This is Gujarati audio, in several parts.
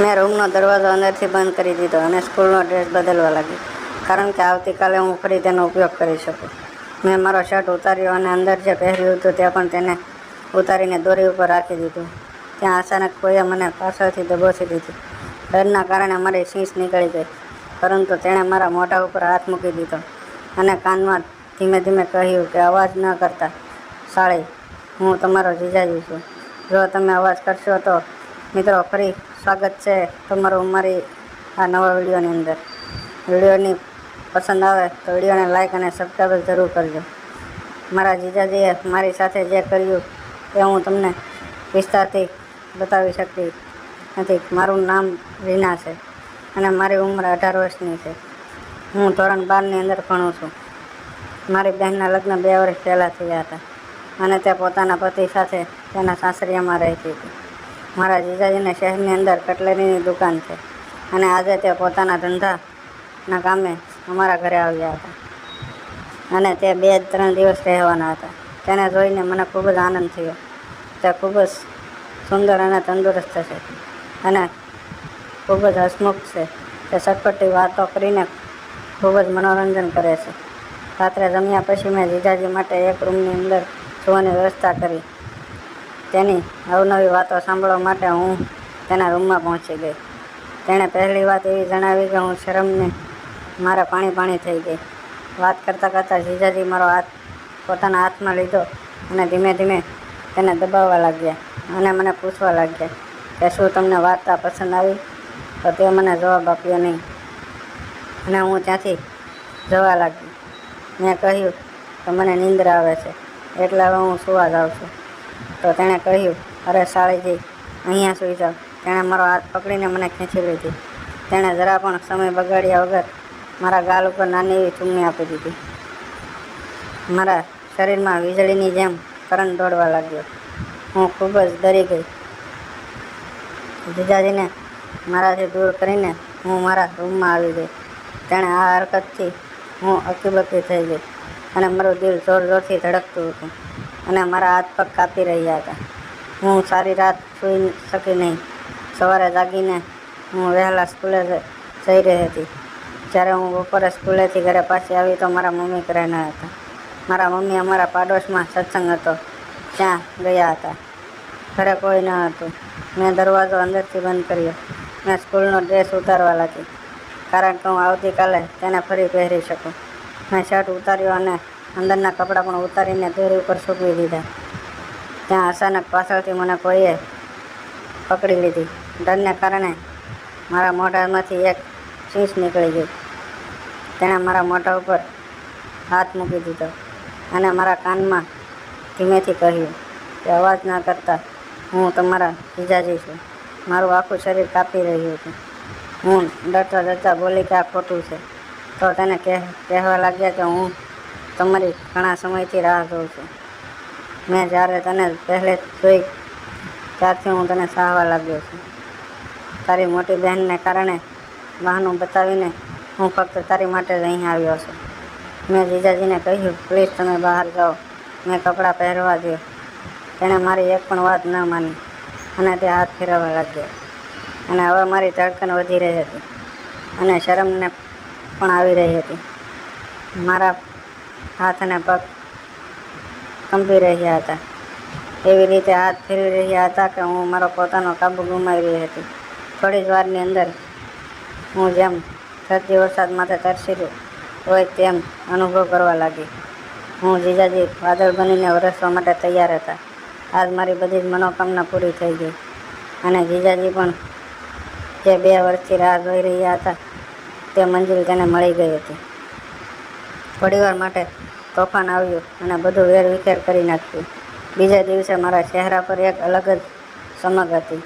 મેં રૂમનો દરવાજો અંદરથી બંધ કરી દીધો અને સ્કૂલનો ડ્રેસ બદલવા લાગી કારણ કે આવતીકાલે હું ફરી તેનો ઉપયોગ કરી શકું. મેં મારો શર્ટ ઉતાર્યો અને અંદર જે પહેર્યું હતું તે પણ તેને ઉતારીને દોરી ઉપર રાખી દીધું. ત્યાં અચાનક કોઈએ મને પાછળથી દબોચી દીધી. ડરના કારણે મારી શીશ નીકળી ગઈ, પરંતુ તેણે મારા મોઢા ઉપર હાથ મૂકી દીધો અને કાનમાં ધીમે ધીમે કહ્યું કે અવાજ ન કરતા, સાળી, હું તમારો જીજાજી છું. જો તમે અવાજ કરશો તો મિત્રો, ફરી સ્વાગત છે તમારું મારી આ નવા વિડીયોની અંદર. વિડીયોની પસંદ આવે તો વિડીયોને લાઇક અને સબસ્ક્રાઈબ જરૂર કરજો. મારા જીજાજીએ મારી સાથે જે કર્યું એ હું તમને વિસ્તારથી બતાવી શકતી નથી. મારું નામ રીના છે અને મારી ઉંમર અઢાર વર્ષની છે. હું ધોરણ બારની અંદર ભણું છું. મારી બહેનના લગ્ન બે વર્ષ પહેલાં થયા હતા અને તે પોતાના પતિ સાથે તેના સાસરિયામાં રહેતી હતી. મારા જીજાજીને શહેરની અંદર કટલેરીની દુકાન છે અને આજે તે પોતાના ધંધાના કામે અમારા ઘરે આવ્યા હતા. અને તે બે ત્રણ દિવસ રહેવાના હતા. તેને જોઈને મને ખૂબ જ આનંદ થયો. તે ખૂબ જ સુંદર અને તંદુરસ્ત છે અને ખૂબ જ હસમુખ છે. તે સટપટી વાતો કરીને ખૂબ જ મનોરંજન કરે છે. રાત્રે જમ્યા પછી મેં જીજાજી માટે એક રૂમની અંદર સુવાની વ્યવસ્થા કરી. તેની અવનવી વાતો સાંભળવા માટે હું તેના રૂમમાં પહોંચી ગઈ. તેણે પહેલી વાત એવી જણાવી કે હું શરમને મારા પાણી પાણી થઈ ગઈ. વાત કરતાં કરતાં જીજાજી મારો હાથ, પોતાના હાથમાં લીધો અને ધીમે ધીમે તેને દબાવવા લાગ્યા અને મને પૂછવા લાગ્યા કે શું તમને વાર્તા પસંદ આવી? તો તે મને જવાબ આપ્યો નહીં અને હું ત્યાંથી જવા લાગી. મેં કહ્યું કે મને નિંદ્રા આવે છે, એટલે હવે હું સુવા જાઉં છું. તો તેણે કહ્યું, અરે સાળીજી અહીંયા સૂઈ જાઓ. તેણે મારો હાથ પકડીને મને ખેંચી લીધી. તેણે જરા પણ સમય બગાડ્યા વગર મારા ગાલ ઉપર નાની એવી ચૂમણી આપી દીધી. મારા શરીરમાં વીજળીની જેમ કરંટ દોડવા લાગ્યો. હું ખૂબ જ ડરી ગઈ. જીજાજીને મારાથી દૂર કરીને હું મારા રૂમમાં આવી ગઈ. તેણે આ હરકતથી હું અકીબકી થઈ ગઈ અને મારું દિલ જોર જોરથી ધડકતું હતું. અને મારા હાથ પગ કાપી રહ્યા હતા. હું સારી રાત સૂઈ શકી નહીં. સવારે જાગીને હું વહેલા સ્કૂલે જઈ રહી હતી. જ્યારે હું બપોરે સ્કૂલેથી ઘરે પાછી આવી તો મારા મમ્મી ઘરે હતા. મારા મમ્મી અમારા પાડોશમાં સત્સંગ હતો. ત્યાં ગયા હતા. ઘરે કોઈ ન હતું. મેં દરવાજો અંદરથી બંધ કર્યો. મેં સ્કૂલનો ડ્રેસ ઉતારવા લાગી. કારણ કે હું આવતીકાલે તેને ફરી પહેરી શકું. મેં શર્ટ ઉતાર્યો અને અંદરના કપડાં પણ ઉતારીને દોરી ઉપર સૂકવી દીધા. ત્યાં અચાનક પાછળથી મને કોઈએ પકડી લીધી. ડરને કારણે મારા મોઢામાંથી એક ચીસ નીકળી ગઈ. તેણે મારા મોઢા ઉપર હાથ મૂકી દીધો અને મારા કાનમાં ધીમેથી કહ્યું કે અવાજ ના કરતા હું તમારા જીજાજી છું. મારું આખું શરીર કાપી રહ્યું હતું. હું ડરતા ડરતા બોલી કે આ ખોટું છે. તો તેને કહે, કહેવા લાગ્યા કે હું તમારી ઘણા સમયથી રાહ જોઉં છું. મેં જ્યારે તને પહેલે જોઈ, ત્યારથી હું તને સહાવા લાગ્યો છું. તારી મોટી બહેનને કારણે બહાનું બતાવીને હું ફક્ત તારી માટે જ અહીં આવ્યો છું. મેં જીજાજીને કહ્યું, પ્લીઝ તમે બહાર જાઓ. મેં કપડાં પહેરવા દો. તેણે મારી એક પણ વાત ન માની અને તે હાથ ફેરવવા લાગ્યો. અને હવે મારી ધડકન વધી રહી હતી અને શરમને પણ આવી રહી હતી. મારા હાથ અને પગ કંપી રહ્યા હતા. એવી રીતે હાથ ફેરવી રહ્યા હતા કે હું મારો પોતાનો કાબુ ગુમાવી રહી હતી. થોડી જ વારની અંદર હું જેમ થતી વરસાદ માથે તરસી હોય તેમ અનુભવ કરવા લાગી. હું જીજાજી વાદળ બનીને વરસવા માટે તૈયાર હતા. આજ મારી બધી જ મનોકામના પૂરી થઈ ગઈ અને જીજાજી પણ જે બે વર્ષથી રાહ જોઈ રહ્યા હતા તે મંજિલ તેને મળી ગઈ હતી. થોડીવાર માટે તોફાન આવ્યું અને બધું વેર વિખેર કરી નાખ્યું. બીજા દિવસે મારા ચહેરા પર એક અલગ જ ચમક હતી.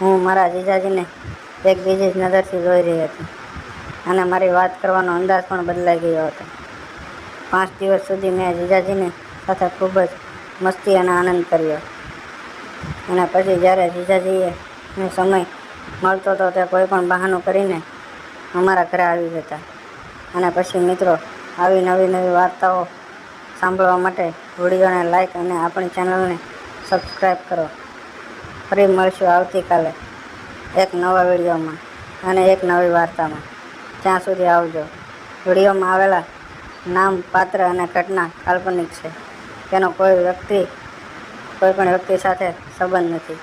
હું મારા જીજાજીને એક બીજી જ નજરથી જોઈ રહી હતી અને મારી વાત કરવાનો અંદાજ પણ બદલાઈ ગયો હતો. પાંચ દિવસ સુધી મેં જીજાજીને સાથે ખૂબ જ મસ્તી અને આનંદ કર્યો. અને પછી જ્યારે જીજાજીએ સમય મળતો તો તે કોઈ પણ બહાનું કરીને અમારા ઘરે આવી જતા. અને પછી મિત્રો આવી નવી નવી વાર્તાઓ સાંભળવા માટે વિડીયોને લાઇક અને આપણી ચેનલને સબસ્ક્રાઈબ કરો. ફરી મળશું આવતીકાલે એક નવા વિડીયોમાં અને એક નવી વાર્તામાં. ત્યાં સુધી આવજો. વિડીયોમાં આવેલા નામ, પાત્ર અને ઘટના કાલ્પનિક છે. તેનો કોઈ વ્યક્તિ, કોઈ પણ વ્યક્તિ સાથે સંબંધ નથી.